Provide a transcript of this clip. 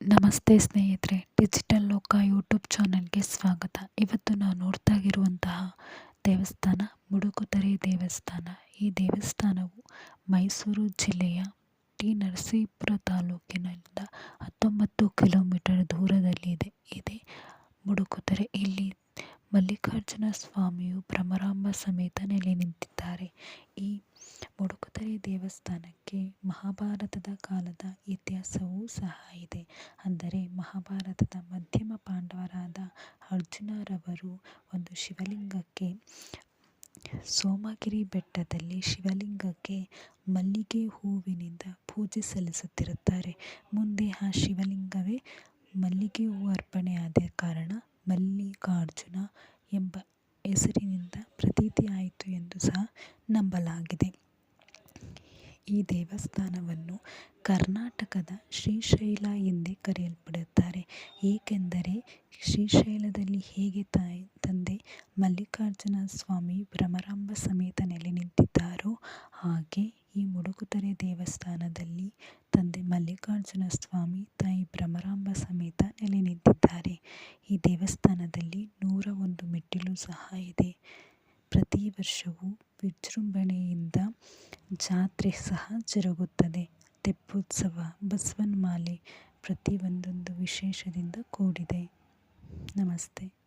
ನಮಸ್ತೆ ಸ್ನೇಹಿತರೆ, ಡಿಜಿಟಲ್ ಲೋಕ ಯೂಟ್ಯೂಬ್ ಚಾನಲ್ಗೆ ಸ್ವಾಗತ. ಇವತ್ತು ನಾವು ನೋಡ್ತಾ ಇರುವಂತಹ ದೇವಸ್ಥಾನ, ಮುಡುಕುತರೆ ದೇವಸ್ಥಾನ. ಈ ದೇವಸ್ಥಾನವು ಮೈಸೂರು ಜಿಲ್ಲೆಯ ಟಿ ನರಸೀಪುರ ತಾಲೂಕಿನಿಂದ ಹತ್ತೊಂಬತ್ತು ಕಿಲೋಮೀಟರ್ ದೂರದಲ್ಲಿದೆ ಇದೆ ಮುಡುಕುತರೆ. ಇಲ್ಲಿ ಮಲ್ಲಿಕಾರ್ಜುನ ಸ್ವಾಮಿಯು ಭ್ರಮರಾಂಬ ಸಮೇತ ನೆಲೆ ನಿಂತಿದ್ದಾರೆ. ಈ ದೇವಸ್ಥಾನಕ್ಕೆ ಮಹಾಭಾರತದ ಕಾಲದ ಇತಿಹಾಸವೂ ಸಹ ಇದೆ. ಅಂದರೆ ಮಹಾಭಾರತದ ಮಧ್ಯಮ ಪಾಂಡವರಾದ ಅರ್ಜುನರವರು ಒಂದು ಶಿವಲಿಂಗಕ್ಕೆ ಸೋಮಗಿರಿ ಬೆಟ್ಟದಲ್ಲಿ ಶಿವಲಿಂಗಕ್ಕೆ ಮಲ್ಲಿಗೆ ಹೂವಿನಿಂದ ಪೂಜೆ ಸಲ್ಲಿಸುತ್ತಿರುತ್ತಾರೆ. ಮುಂದೆ ಆ ಶಿವಲಿಂಗವೇ ಮಲ್ಲಿಗೆ ಹೂವು ಅರ್ಪಣೆಯಾದ ಕಾರಣ ಮಲ್ಲಿಕಾರ್ಜುನ ಎಂಬ ಹೆಸರಿನಿಂದ ಪ್ರತೀತಿ ಆಯಿತು ಎಂದು ಸಹ ನಂಬಲಾಗಿದೆ. ಈ ದೇವಸ್ಥಾನವನ್ನು ಕರ್ನಾಟಕದ ಶ್ರೀಶೈಲ ಎಂದೇ ಕರೆಯಲ್ಪಡುತ್ತಾರೆ. ಏಕೆಂದರೆ ಶ್ರೀಶೈಲದಲ್ಲಿ ಹೇಗೆ ತಾಯಿ, ತಂದೆ ಮಲ್ಲಿಕಾರ್ಜುನ ಸ್ವಾಮಿ ಭ್ರಮರಾಂಬ ಸಮೇತ ನೆಲೆ ನಿಂತಿದ್ದಾರೋ, ಹಾಗೆ ಈ ಮುಡುಕುತೊರೆ ದೇವಸ್ಥಾನದಲ್ಲಿ ತಂದೆ ಮಲ್ಲಿಕಾರ್ಜುನ ಸ್ವಾಮಿ, ತಾಯಿ ಭ್ರಮರಾಂಬ ಸಮೇತ ನೆಲೆ ನಿಂತಿದ್ದಾರೆ. ಈ ದೇವಸ್ಥಾನದಲ್ಲಿ ನೂರ ಒಂದು ಮೆಟ್ಟಿಲು ಸಹ ಇದೆ. ಪ್ರತಿ ವರ್ಷವೂ ವಿಜೃಂಭಣೆಯಿಂದ ಜಾತ್ರೆ ಸಹ ಜರುಗುತ್ತದೆ. ತೆಪ್ಪೋತ್ಸವ ಬಸವನ ಮಾಲೆ ವಿಶೇಷದಿಂದ ಕೂಡಿದೆ. ನಮಸ್ತೆ.